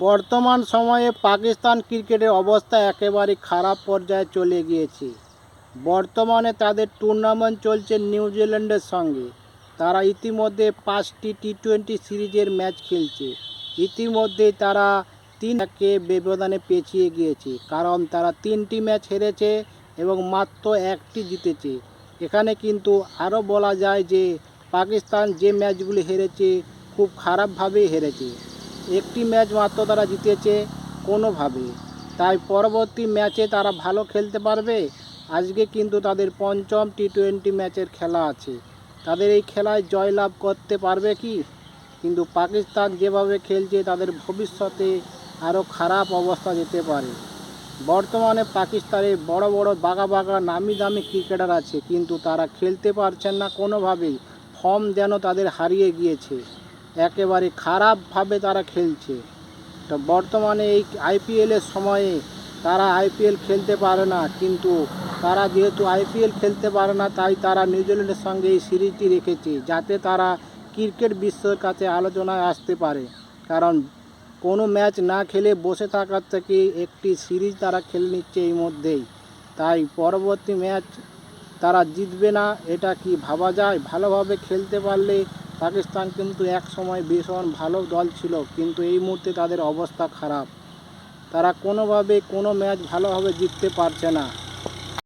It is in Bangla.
বর্তমান সময়ে পাকিস্তান ক্রিকেটের অবস্থা একেবারে খারাপ পর্যায়ে চলে গিয়েছে। বর্তমানে তাদের টুর্নামেন্ট চলছে নিউজিল্যান্ডের সঙ্গে। তারা ইতিমধ্যে পাঁচটি টি টোয়েন্টি সিরিজের ম্যাচ খেলছে। ইতিমধ্যে তারা তিন একে ব্যবধানে পেছিয়ে গিয়েছে, কারণ তারা তিনটি ম্যাচ হেরেছে এবং মাত্র একটি জিতেছে। এখানে কিন্তু আরও বলা যায় যে, পাকিস্তান যে ম্যাচগুলি হেরেছে, খুব খারাপভাবেই হেরেছে। একটি ম্যাচ মাত্র তারা জিতেছে কোনোভাবে। তাই পরবর্তী ম্যাচে তারা ভালো খেলতে পারবে? আজকে কিন্তু তাদের পঞ্চম টি টোয়েন্টি ম্যাচের খেলা আছে। তাদের এই খেলায় জয়লাভ করতে পারবে কি? কিন্তু পাকিস্তান যেভাবে খেলছে, তাদের ভবিষ্যতে আরও খারাপ অবস্থা যেতে পারে। বর্তমানে পাকিস্তানে বড় বড় বাঘা বাঘা নামি দামি ক্রিকেটার আছে, কিন্তু তারা খেলতে পারছেন না কোনোভাবেই। ফর্ম যেন তাদের হারিয়ে গিয়েছে। একেবারে খারাপভাবে তারা খেলছে। তো বর্তমানে এই আইপিএলের সময়ে তারা আইপিএল খেলতে পারে না, কিন্তু তারা যেহেতু আইপিএল খেলতে পারে না, তাই তারা নিউজিল্যান্ডের সঙ্গে এই সিরিজটি রেখেছে, যাতে তারা ক্রিকেট বিশ্বের কাছে আলোচনায় আসতে পারে। কারণ কোনো ম্যাচ না খেলে বসে থাকার থেকে একটি সিরিজ তারা খেলে নিচ্ছে এই মধ্যেই। তাই পরবর্তী ম্যাচ তারা জিতবে না, এটা কি ভাবা যায়? ভালোভাবে খেলতে পারলে পাকিস্তান কিন্তু এক সময় ভীষণ ভালো দল ছিল, কিন্তু এই মুহূর্তে তাদের অবস্থা খারাপ। তারা কোনোভাবে কোনো ম্যাচ ভালোভাবে জিততে পারছে না।